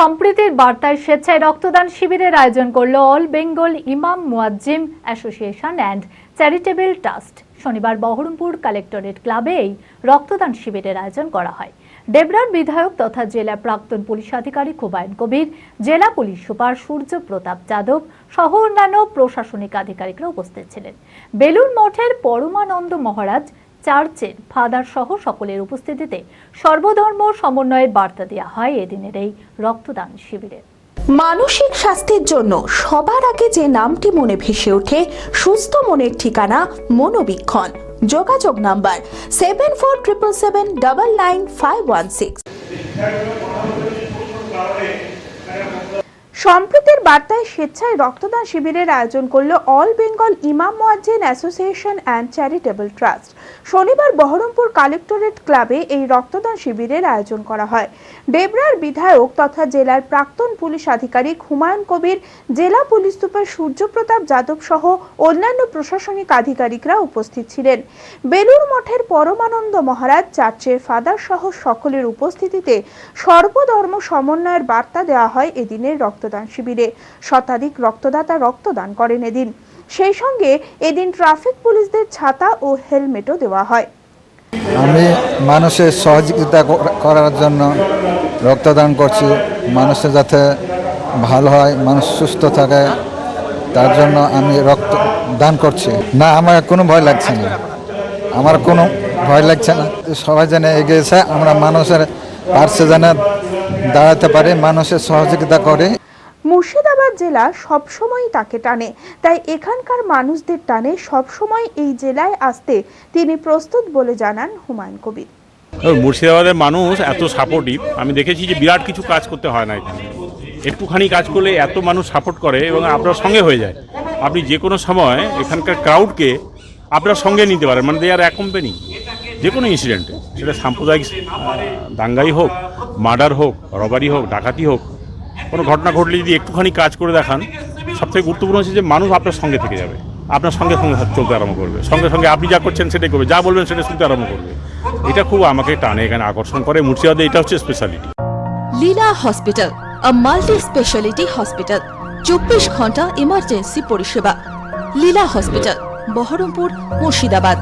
সম্প্রীতির বার্তায় স্বেচ্ছায় রক্তদান শিবিরের আয়োজন করল অল বেঙ্গল ইমাম মুয়াজ্জিম অ্যাসোসিয়েশন অ্যান্ড চ্যারিটেবল ট্রাস্ট। শনিবার বহরমপুর কালেক্টরেট ক্লাবে এই রক্তদান শিবিরের আয়োজন করা হয়। ডেবরার বিধায়ক তথা জেলা প্রাক্তন পুলিশ আধিকারিক হুমায়ুন কবির, জেলা পুলিশ সুপার সূর্য প্রতাপ যাদব সহ অন্যান্য প্রশাসনিক আধিকারিকরা উপস্থিত ছিলেন। বেলুর মঠের পরমানন্দ মহারাজ চার্চের ফাদার সহ সকলের উপস্থিতিতে সর্বধর্ম সমন্বয়ের বার্তা দেওয়া হয় এদিনের এই রক্তদান শিবিরে। মানসিক স্বাস্থ্যের জন্য সবার আগে যে নামটি মনে ভেসে ওঠে, সুস্থ মনের ঠিকানা মনোবীক্ষণ। যোগাযোগ number seven four triple seven double nine five one six সম্প্রতির বার্তায় স্বেচ্ছায় রক্তদান শিবিরের আয়োজন করল অল বেঙ্গল ইমাম মোয়াজ্জিন অ্যাসোসিয়েশন অ্যান্ড চ্যারিটেবল ট্রাস্ট। শনিবার বহরমপুর কালেক্টরেট ক্লাবে এই রক্তদান শিবিরের আয়োজন করা হয়। ডেবরার বিধায়ক তথা জেলার প্রাক্তন পুলিশ আধিকারিক হুমায়ুন কবির, জেলা পুলিশ সুপার সূর্যপ্রতাপ যাদব সহ অন্যান্য প্রশাসনিক আধিকারিকরা উপস্থিত ছিলেন। বেলুর মঠের পরমানন্দ মহারাজ, চার্চের ফাদার সহ সকলের উপস্থিতিতে সর্বধর্ম সমন্বয়ের বার্তা দেওয়া হয় এদিনের রক্তদান শিবিরে শতাধিক রক্তদাতা রক্তদান করেন এদিন। সেই সঙ্গে এদিন ট্রাফিক পুলিশদের ছাতা ও হেলমেটও দেওয়া হয়। আমি মানুষের সহযোগিতা করার জন্য রক্তদান করছি। মানুষের যাতে ভালো হয়, মানুষ সুস্থ থাকে, তার জন্য আমি রক্ত দান করছি। না, আমার কোনো ভয় লাগছে না। আমার কোনো ভয় লাগছে না। সবাই যেন এগিয়েছে আমরা মানুষের পার্শ্বে যেন দাঁড়াতে পারি, মানুষের সহযোগিতা করে। মুর্শিদাবাদ জেলা সবসময় তাকে টানে। তাই এখানকার মানুষদের টানে সবসময় এই জেলায় আসতে তিনি প্রস্তুত বলে জানান হুমায়ুন কবির। মুর্শিদাবাদের মানুষ এত সাপোর্টিভ আমি দেখেছি যে বিরাট কিছু কাজ করতে হয় না একটুখানি কাজ করলে এত মানুষ সাপোর্ট করে এবং আপনার সঙ্গে হয়ে যায়। আপনি যে কোনো সময় এখানকার ক্রাউডকে আপনার সঙ্গে নিতে পারেন। মানে দে আর এক কোম্পানি যে কোনো ইনসিডেন্টে সেটা সাম্প্রদায়িক দাঙ্গাই হোক মার্ডার হোক রবারি হোক, ডাকাতি হোক। কোনো ঘটনা ঘটলে যদি একটুখানি কাজ করে দেখান, সবথেকে গুরুত্বপূর্ণ হচ্ছে যে মানুষ আপনার সঙ্গে থেকে যাবে। আপনার সঙ্গে সঙ্গে চলতে আরম্ভ করবে। সঙ্গে সঙ্গে আপনি যা করছেন সেটাই করবে। যা বলবেন সেটা শুনতে আরম্ভ করবে। এটা খুব আমাকে টানে, এখানে আকর্ষণ করে। মুর্শিদাবাদে এটা হচ্ছে speciality Leela hospital multi speciality hospital চব্বিশ ঘণ্টা ইমার্জেন্সি পরিষেবা। লীলা হসপিটাল, বহরমপুর, মুর্শিদাবাদ।